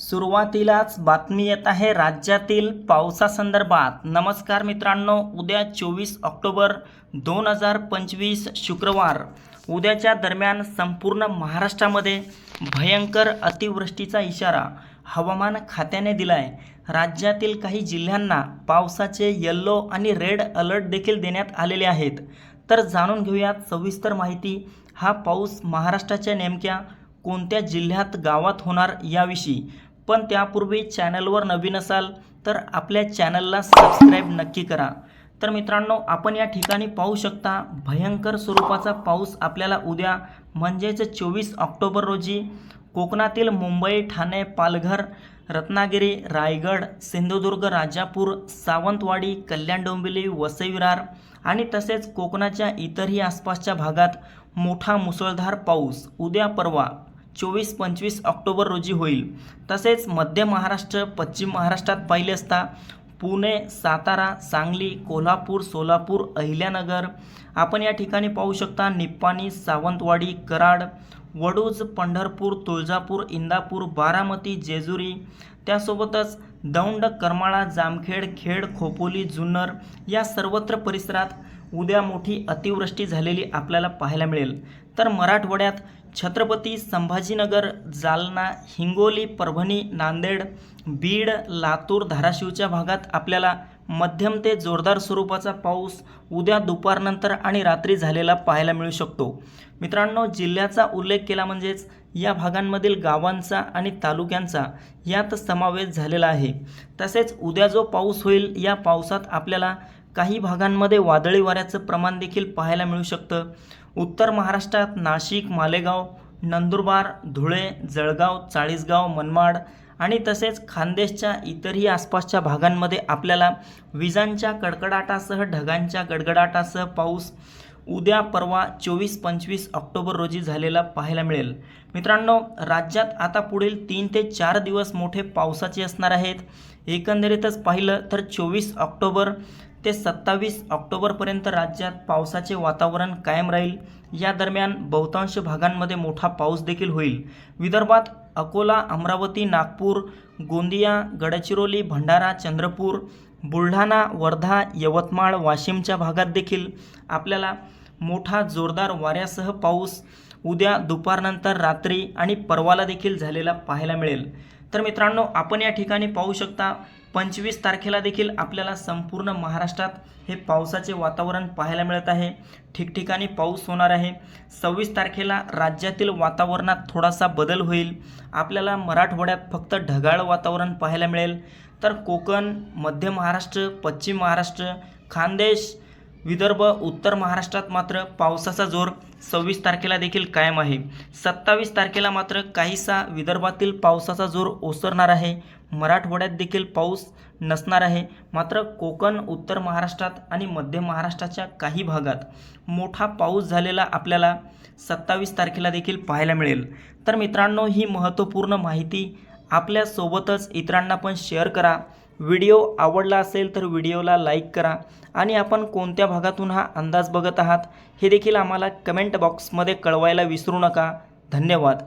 सुरुवातीलाच बातमी येत आहे राज्यातील पावसासंदर्भात. नमस्कार मित्रांनो उद्या चोवीस ऑक्टोबर दोन हजार पंचवीस शुक्रवार. उद्याच्या दरम्यान संपूर्ण महाराष्ट्रामध्ये भयंकर अतिवृष्टीचा इशारा हवामान खात्याने दिला आहे राज्यातील काही जिल्ह्यांना पावसाचे येल्लो आणि रेड अलर्ट देखील देण्यात आलेले आहेत. तर जाणून घेऊयात सविस्तर माहिती. हा पाऊस महाराष्ट्राच्या नेमक्या कोणत्या जिल्ह्यात गावात होणार याविषयी. पण त्यापूर्वी चॅनलवर नवीन असाल तर आपल्या चॅनलला सबस्क्राईब नक्की करा. तर मित्रांनो आपण या ठिकाणी पाहू शकता भयंकर स्वरूपाचा पाऊस आपल्याला उद्या म्हणजेच चोवीस ऑक्टोबर रोजी कोकणातील मुंबई ठाणे पालघर रत्नागिरी रायगड सिंधुदुर्ग राजापूर सावंतवाडी कल्याण डोंबिवली वसई विरार आणि तसेच कोकणाच्या इतरही आसपासच्या भागात मोठा मुसळधार पाऊस उद्या परवा चोवीस पंचवीस ऑक्टोबर रोजी होईल. तसेच मध्य महाराष्ट्र पश्चिम महाराष्ट्रात पाहिले असता पुणे सातारा सांगली कोल्हापूर सोलापूर अहिल्यानगर. आपण या ठिकाणी पाहू शकता निप्पाणी सावंतवाडी कराड वडूज पंढरपूर तुळजापूर इंदापूर बारामती जेजुरी. त्यासोबतच दौंड करमाळा जामखेड खेड खोपोली जुन्नर या सर्वत्र परिसरात उद्या मोठी अतिवृष्टी झालेली आपल्याला पाहायला मिळेल. तर मराठवाड्यात छत्रपती संभाजीनगर जालना हिंगोली परभणी नांदेड बीड लातूर धाराशिवच्या भागात आपल्याला मध्यम ते जोरदार स्वरूपाचा पाऊस उद्या दुपारनंतर आणि रात्री झालेला पाहायला मिळू शकतो. मित्रांनो जिल्ह्याचा उल्लेख केला म्हणजेच या भागांमधील गावांचा आणि तालुक्यांचा यात समावेश झालेला आहे. तसेच उद्या जो पाऊस होईल या पावसात आपल्याला काही भागांमध्ये वादळी वाऱ्याचं प्रमाण देखील पाहायला मिळू शकतं. उत्तर महाराष्ट्रात नाशिक मालेगाव नंदुरबार धुळे जळगाव चाळीसगाव मनमाड आणि तसेच खानदेशच्या इतरही आसपासच्या भागांमध्ये आपल्याला विजांच्या कडकडाटासह ढगांच्या गडगडाटासह पाऊस उद्या परवा चोवीस पंचवीस ऑक्टोबर रोजी झालेला पाहायला मिळेल. मित्रांनो राज्यात आता पुढील तीन ते चार दिवस मोठे पावसाचे असणार आहेत. एकंदरीतच पाहिलं तर चोवीस ऑक्टोबर ते सत्तावीस ऑक्टोबरपर्यंत राज्यात पावसाचे वातावरण कायम राहील. या दरम्यान बहुतांश भागांमध्ये मोठा पाऊस देखील होईल. विदर्भात अकोला अमरावती नागपूर गोंदिया गडचिरोली भंडारा चंद्रपूर बुलढाणा वर्धा यवतमाळ वाशिमच्या भागात देखील आपल्याला मोठा जोरदार वाऱ्यासह पाऊस उद्या दुपारनंतर रात्री आणि परवाला देखील झालेला पाहायला मिळेल. तर मित्रांनो आपण या ठिकाणी पाहू शकता पंचवीस तारखेला देखील आपल्याला संपूर्ण महाराष्ट्रात हे पावसाचे वातावरण पाहायला मिळत आहे. ठिकठिकाणी पाऊस होणार आहे. सव्वीस तारखेला राज्यातील वातावरणात थोडासा बदल होईल. आपल्याला मराठवाड्यात फक्त ढगाळ वातावरण पाहायला मिळेल. तर कोकण मध्य महाराष्ट्र पश्चिम महाराष्ट्र खानदेश विदर्भ उत्तर महाराष्ट्रात मात्र पावसाचा जोर सव्वीस तारखेला देखील कायम आहे. सत्तावीस तारखेला मात्र काहीसा विदर्भातील पावसाचा जोर ओसरणार आहे. मराठवाड्यात देखील पाऊस नसणार आहे. मात्र कोकण उत्तर महाराष्ट्रात आणि मध्य महाराष्ट्राच्या काही भागात मोठा पाऊस झालेला आपल्याला सत्तावीस तारखेला देखील पाहायला मिळेल. तर मित्रांनो ही महत्त्वपूर्ण माहिती आपल्यासोबतच इतरांना पण शेअर करा. व्हिडिओ आवडला असेल तर व्हिडिओला लाईक करा आणि आपण कोणत्या भागातून हा अंदाज बघत आहात हे देखील आम्हाला कमेंट बॉक्समध्ये कळवायला विसरू नका. धन्यवाद.